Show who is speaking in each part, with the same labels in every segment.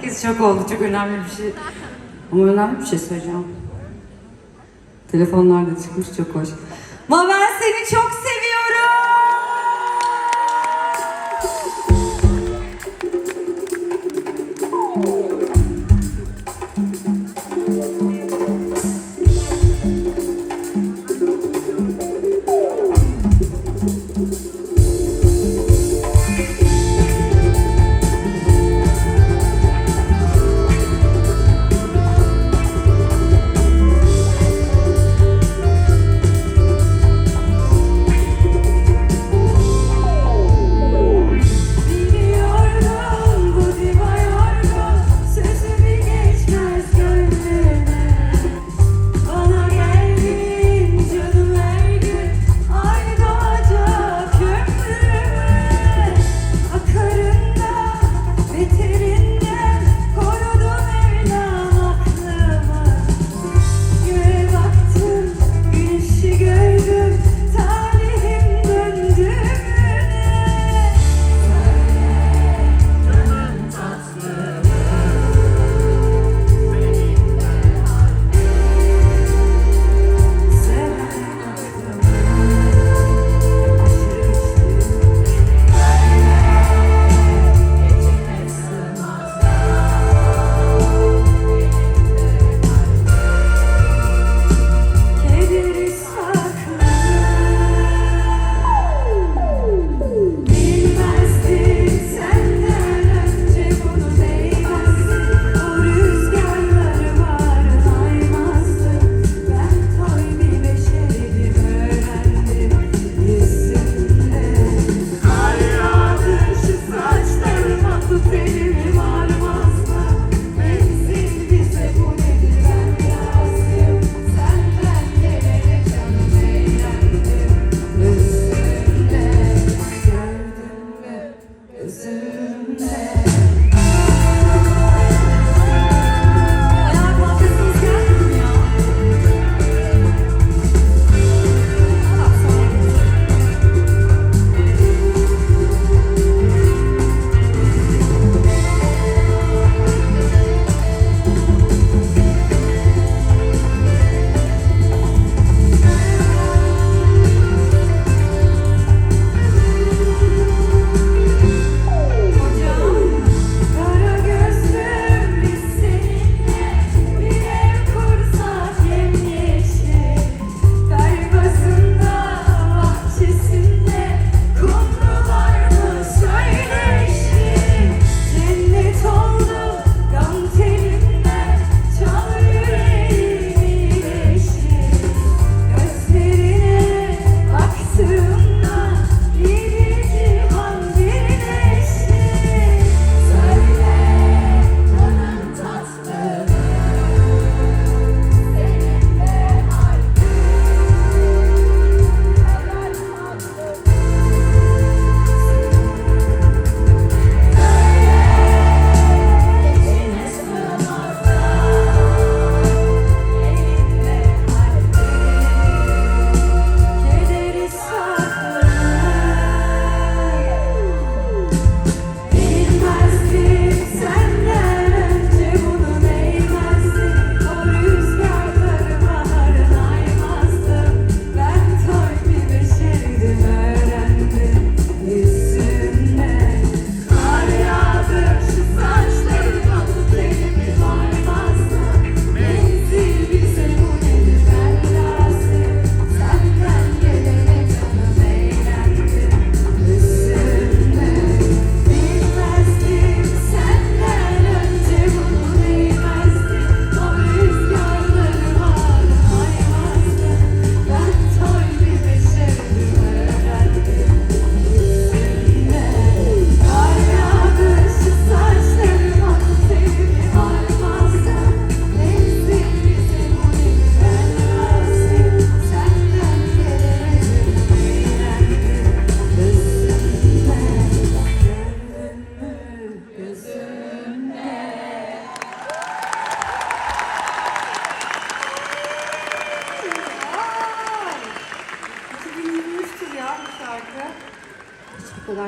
Speaker 1: Herkes şok oldu. Çok önemli bir şey. Ama önemli bir şey söyleyeceğim. Telefonlarda çıkmış çok hoş. Ma ben seni çok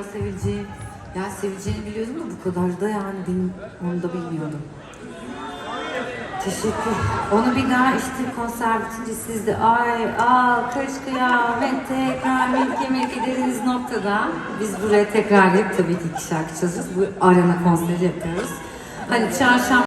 Speaker 1: kadar sevileceğini, ya seveceğini biliyordum da bu kadar da yani benim onu da bilmiyordum. Teşekkür. Onu bir daha işte konser bitince siz de ay aa kış kıyamet tekrar mevkime gideriz noktada. Biz buraya tekrar hep tabii ki iki şarkı çalacağız. Bu arena konseri yapıyoruz. Hani çarşamba